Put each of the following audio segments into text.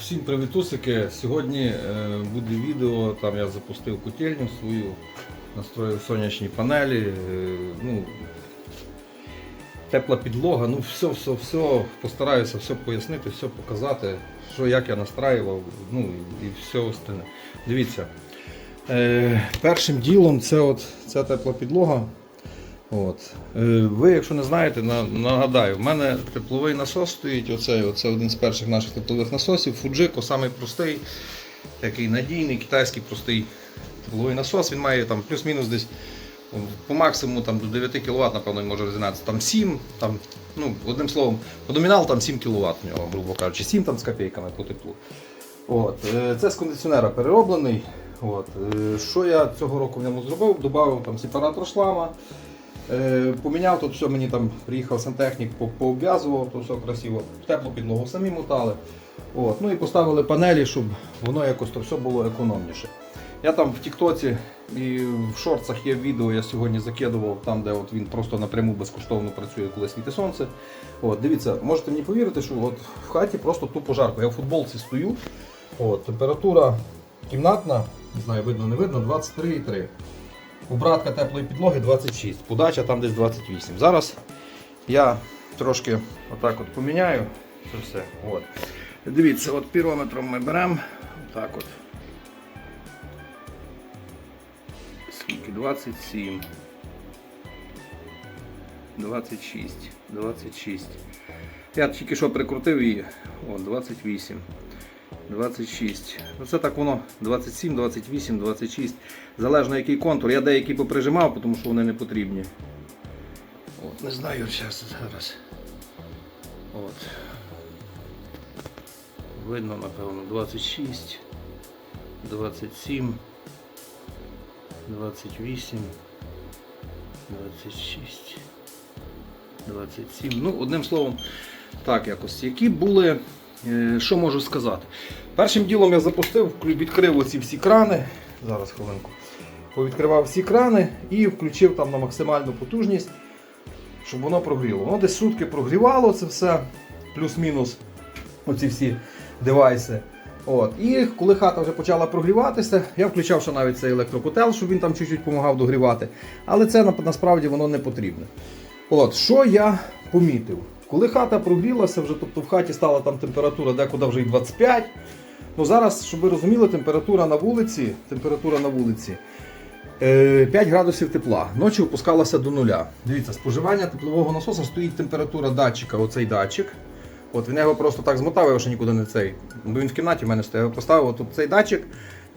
Всім привітусики. Сьогодні е, буде відео. Там я запустив котельню свою, настроїв сонячні панелі. е, Ну, тепла підлога. Ну, все, все, все. Постараюся все пояснити, все показати, що як я настраював, ну і все остальне. Дивіться. Е, першим ділом це от ця тепла підлога. От. Е, Ви, якщо не знаєте, нагадаю, в мене тепловий насос стоїть. Оцей, оце один з перших наших теплових насосів. Fujiko, самий простий, такий надійний, китайський простий тепловий насос. Він має там плюс-мінус десь по максимуму там, до 9 кВт, напевно, може розігнатися. Там 7, там, ну, одним словом, по номіналу там 7 кВт в нього, грубо кажучи, 7 там з копійками по теплу. От. е, Це з кондиціонера перероблений. От. е, Що я цього року в ньому зробив? Добавив там сепаратор шлама. Е, Поміняв тут все, мені там приїхав сантехнік, по- пообв'язував, то все красиво. Теплу підлогу самі мотали. От. Ну і поставили панелі, щоб воно якось то все було економніше. Я там в Тіктоці і в шорцах є відео, я сьогодні закидував там, де от він просто напряму безкоштовно працює, коли світить сонце. От, дивіться, можете мені повірити, що от в хаті просто тупо жарко. Я в футболці стою. От, температура кімнатна, не знаю, видно, не видно, 23,3. Обратка теплої підлоги 26, подача там десь 28. Зараз я трошки отак от поміняю це все. От. Дивіться, от пірометром ми беремо. Отак от. Скільки? 27. 26. 26. Я тільки що прикрутив її. О, 28. 26. Ну це так воно 27, 28, 26. Залежно який контур. Я деякі поприжимав, тому що вони не потрібні. От, не знаю зараз зараз. От. Видно, напевно, 26, 27, 28, 26, 27. Ну, одним словом, так якось. Які були, що можу сказати? Першим ділом я запустив, відкрив оці всі крани. Зараз хвилинку. Повідкривав всі крани і включив там на максимальну потужність, щоб воно прогріло. Воно десь сутки прогрівало це все, плюс-мінус оці всі девайси. От. І коли хата вже почала прогріватися, я включав ще навіть цей електрокотел, щоб він там чуть-чуть допомагав догрівати. Але це насправді воно не потрібне. От, що я помітив? Коли хата прогрілася, вже, тобто в хаті стала там температура декуди вже і 25. Ну зараз, щоб ви розуміли, температура на вулиці, температура на вулиці е, 5 градусів тепла. Ночі опускалася до нуля. Дивіться, споживання теплового насоса стоїть температура датчика, оцей датчик. От він його просто так змотав, його ще нікуди не цей. Бо він в кімнаті в мене стояв. Поставив тут цей датчик.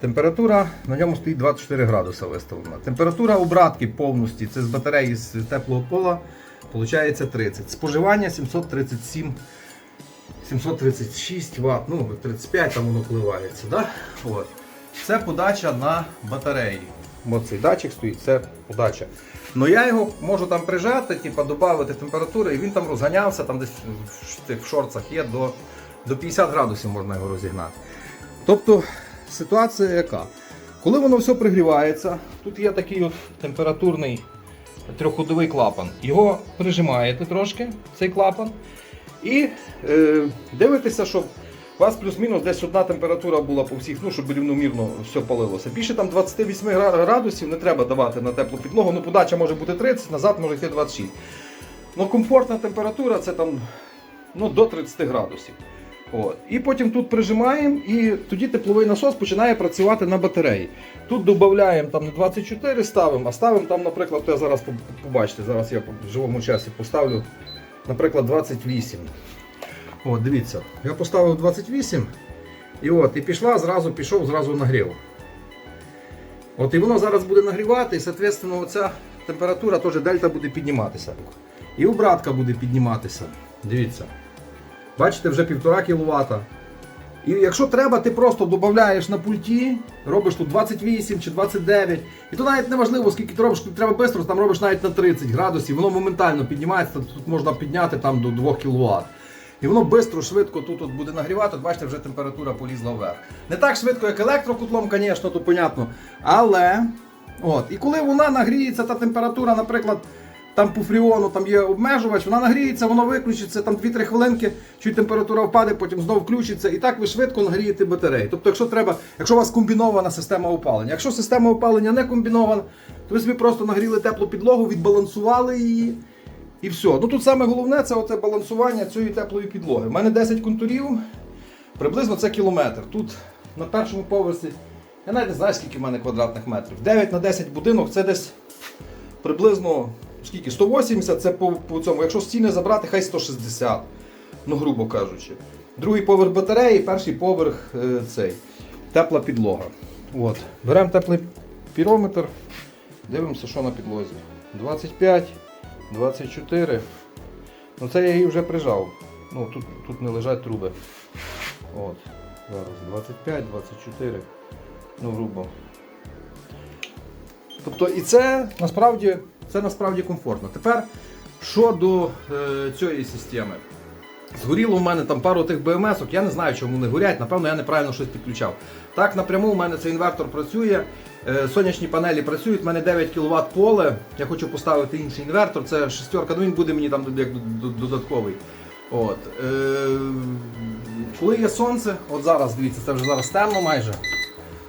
Температура на ньому стоїть 24 градуси виставлена. Температура обратки повністю, це з батареї з теплого пола, виходить 30. Споживання 737 736 Вт, ну 35 там воно коливається. Да? От. Це подача на батареї. Ось цей датчик стоїть, це подача. Ну я його можу там прижати, типу, додати температури, і він там розганявся, там десь в тих шорцах є до, до 50 градусів можна його розігнати. Тобто ситуація яка? Коли воно все пригрівається, тут є такий от температурний трьохходовий клапан. Його прижимаєте трошки, цей клапан, і е, дивитеся, щоб у вас плюс-мінус десь одна температура була по всіх, ну, щоб рівномірно все палилося. Більше там 28 градусів не треба давати на теплу підлогу. Ну, подача може бути 30, назад може йти 26. Ну, комфортна температура це там ну, до 30 градусів. От. І потім тут прижимаємо, і тоді тепловий насос починає працювати на батареї. Тут додаємо там не 24 ставимо, а ставимо там, наприклад, я зараз побачите, зараз я в живому часі поставлю, наприклад, 28. От, дивіться, я поставив 28 і от, і пішла, зразу пішов, зразу нагрів. От і воно зараз буде нагрівати, і, соответственно, оця температура теж дельта буде підніматися. І обратка буде підніматися. Дивіться. Бачите, вже 1,5 кВт. І якщо треба, ти просто додаєш на пульті, робиш тут 28 чи 29. І то навіть не важливо, скільки ти робиш, треба швидко, там робиш навіть на 30 градусів, воно моментально піднімається, тут можна підняти там до 2 кВт. І воно швидко, швидко тут от буде нагрівати, от бачите, вже температура полізла вверх. Не так швидко, як електрокутлом, звісно, то понятно. Але, от, і коли вона нагріється, та температура, наприклад, там по фріону там є обмежувач, вона нагріється, воно виключиться, там 2-3 хвилинки, чуть температура впаде, потім знову включиться, і так ви швидко нагрієте батареї. Тобто, якщо треба, якщо у вас комбінована система опалення, якщо система опалення не комбінована, то ви собі просто нагріли теплу підлогу, відбалансували її. І все. Ну тут саме головне це оце балансування цієї теплої підлоги. У мене 10 контурів, приблизно це кілометр. Тут на першому поверсі, я навіть не знаю, скільки в мене квадратних метрів. 9 на 10 будинок це десь приблизно скільки? 180 це по, по цьому. Якщо стіни забрати, хай 160, ну грубо кажучи. Другий поверх батареї, перший поверх е, цей. Тепла підлога. От. Беремо теплий пірометр, дивимося, що на підлозі. 25, 24. Ну це я її вже прижав. Ну, тут, тут не лежать труби. От. Зараз 25, 24. Ну, грубо. Тобто і це насправді, це насправді комфортно. Тепер щодо е, цієї системи. Згоріло у мене там пару тих БМС, я не знаю, чому не горять, напевно, я неправильно щось підключав. Так, напряму у мене цей інвертор працює, е, сонячні панелі працюють, у мене 9 кВт поле. Я хочу поставити інший інвертор, це шестерка, ну він буде мені там як додатковий. От. Е, коли є сонце, от зараз, дивіться, це вже зараз темно майже.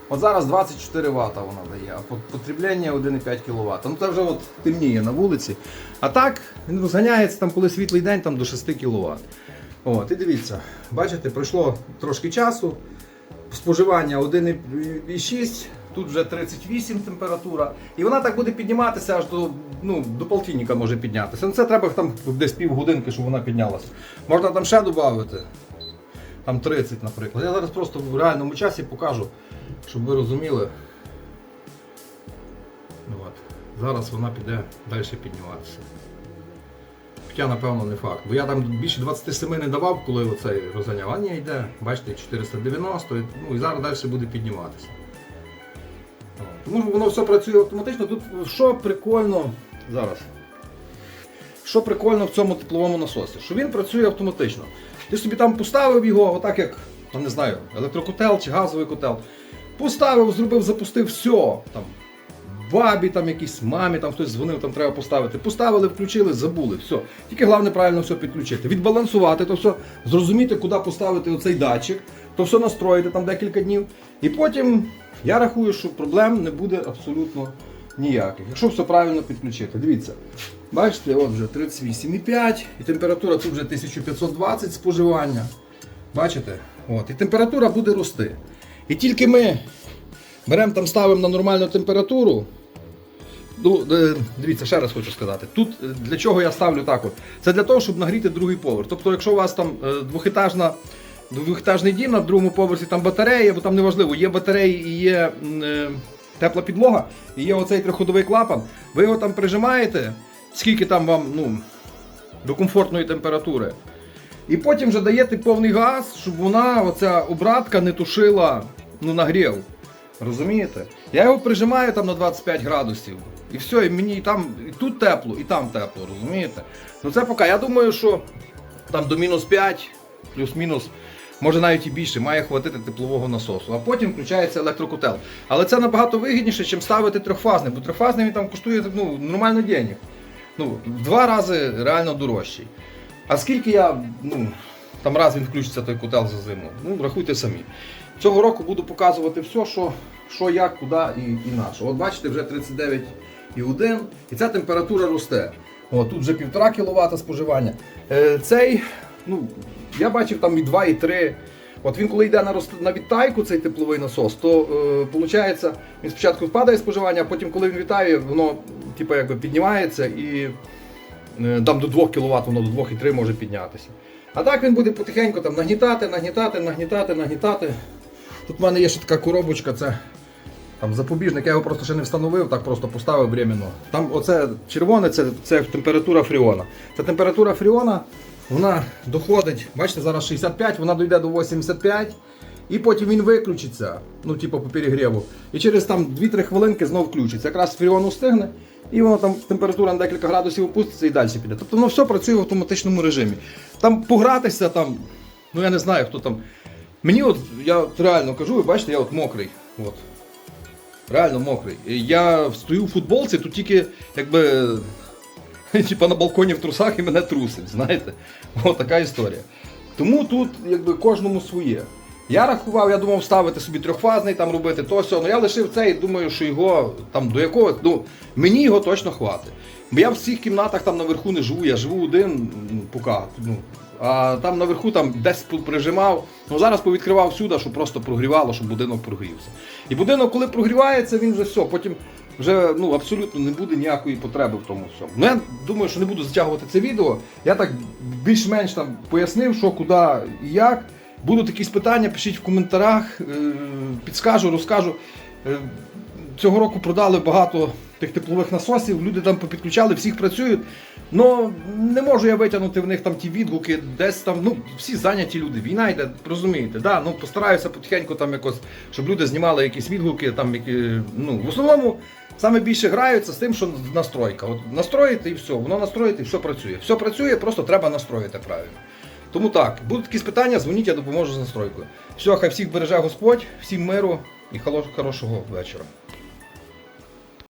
От зараз 24 Вт вона дає, а по- потреблення 1,5 кВт. Ну це вже от темніє на вулиці. А так він розганяється там, коли світлий день там, до 6 кВт. От, і дивіться, бачите, пройшло трошки часу. Споживання 1,6, тут вже 38 температура. І вона так буде підніматися аж до, ну, до полтинника може піднятися. Ну це треба там десь півгодинки, щоб вона піднялася. Можна там ще додати. Там 30, наприклад. Я зараз просто в реальному часі покажу, щоб ви розуміли. Ну, От. Зараз вона піде далі підніматися. Хоча, напевно, не факт. Бо я там більше 27 не давав, коли оцей розганяв. А ні, йде, бачите, 490, і- ну і зараз далі буде підніматися. Тому воно все працює автоматично. Тут що прикольно зараз. Що прикольно в цьому тепловому насосі? Що він працює автоматично. Ти собі там поставив його, отак як, там, не знаю, електрокотел чи газовий котел. Поставив, зробив, запустив, все. Там, бабі, там якійсь мамі, там хтось дзвонив, там треба поставити. Поставили, включили, забули. Все. Тільки головне правильно все підключити. Відбалансувати то все, зрозуміти, куди поставити оцей датчик, то все настроїти там декілька днів. І потім я рахую, що проблем не буде абсолютно ніяких. Якщо все правильно підключити. Дивіться. Бачите, от вже 38,5 і температура тут вже 1520 споживання. Бачите? От, І температура буде рости. І тільки ми беремо там, ставимо на нормальну температуру. Ну, е, дивіться, ще раз хочу сказати. Тут е, для чого я ставлю так от? Це для того, щоб нагріти другий поверх. Тобто, якщо у вас там е, двохетажна, двохетажний дім на другому поверсі там батарея, бо там неважливо, є батареї і є тепла підлога, і є оцей триходовий клапан, ви його там прижимаєте, скільки там вам ну, до комфортної температури. І потім вже даєте повний газ, щоб вона, оця обратка, не тушила ну, нагрів. Розумієте? Я його прижимаю там на 25 градусів. І все, і мені і там і тут тепло, і там тепло, розумієте? Ну це поки. Я думаю, що там до мінус 5, плюс-мінус, може навіть і більше, має хватити теплового насосу. А потім включається електрокотел. Але це набагато вигідніше, ніж ставити трьохфазний, бо трьохфазний він там коштує ну, нормально денег. Ну, в два рази реально дорожчий. А скільки я, ну, там раз він включиться той котел за зиму, ну, рахуйте самі. Цього року буду показувати все, що, що як, куди і, і на що. От бачите, вже 39,1 і ця температура росте. От, тут вже 1,5 кВт споживання. Е, цей, ну, я бачив там і 2, і 3. От він коли йде на, рост... на відтайку, цей тепловий насос, то е, виходить, він спочатку впадає споживання, а потім, коли він вітає, воно типу, якби піднімається і е, там до 2 кВт, воно до 2,3 може піднятися. А так він буде потихеньку там нагнітати, нагнітати, нагнітати, нагнітати. Тут в мене є ще така коробочка, це там запобіжник, я його просто ще не встановив, так просто поставив временно. Там оце червоне, це, це температура фріона. Ця температура фріона, вона доходить, бачите, зараз 65, вона дійде до 85. І потім він виключиться, ну, типу по перегріву. І через там 2-3 хвилинки знову включиться. Якраз фріон устигне, і воно там температура на декілька градусів опуститься і далі піде. Тобто воно все працює в автоматичному режимі. Там погратися, там, ну я не знаю, хто там. Мені от, я от реально кажу, ви бачите, я от мокрий. От. Реально мокрий. Я стою в футболці, тут тільки якби типа на балконі в трусах і мене трусить, знаєте? О, така історія. Тому тут якби кожному своє. Я рахував, я думав ставити собі трьохфазний, там робити то сьо, але я лишив цей, думаю, що його там до якого, ну, мені його точно хватить. Бо я в всіх кімнатах там наверху не живу, я живу один ну, поки. Ну, а там наверху там десь прижимав. Ну зараз повідкривав сюди, щоб просто прогрівало, щоб будинок прогрівся. І будинок, коли прогрівається, він вже все, потім вже ну, абсолютно не буде ніякої потреби в тому всьому. Ну я думаю, що не буду затягувати це відео. Я так більш-менш там пояснив, що куди і як. Будуть якісь питання, пишіть в коментарях, е, підскажу, розкажу. Е, Цього року продали багато тих теплових насосів, люди там попідключали, всіх працюють. Ну не можу я витягнути в них там ті відгуки, десь там, ну всі зайняті люди. Війна йде, розумієте, да? ну постараюся потихеньку там якось, щоб люди знімали якісь відгуки, там які. Ну, в основному саме більше граються з тим, що настройка. От настроїти і все, воно настроїти і все працює. Все працює, просто треба настроїти правильно. Тому так, будуть якісь питання, дзвоніть, я допоможу з настройкою. Все, хай всіх береже Господь, всім миру і хорошого вечора.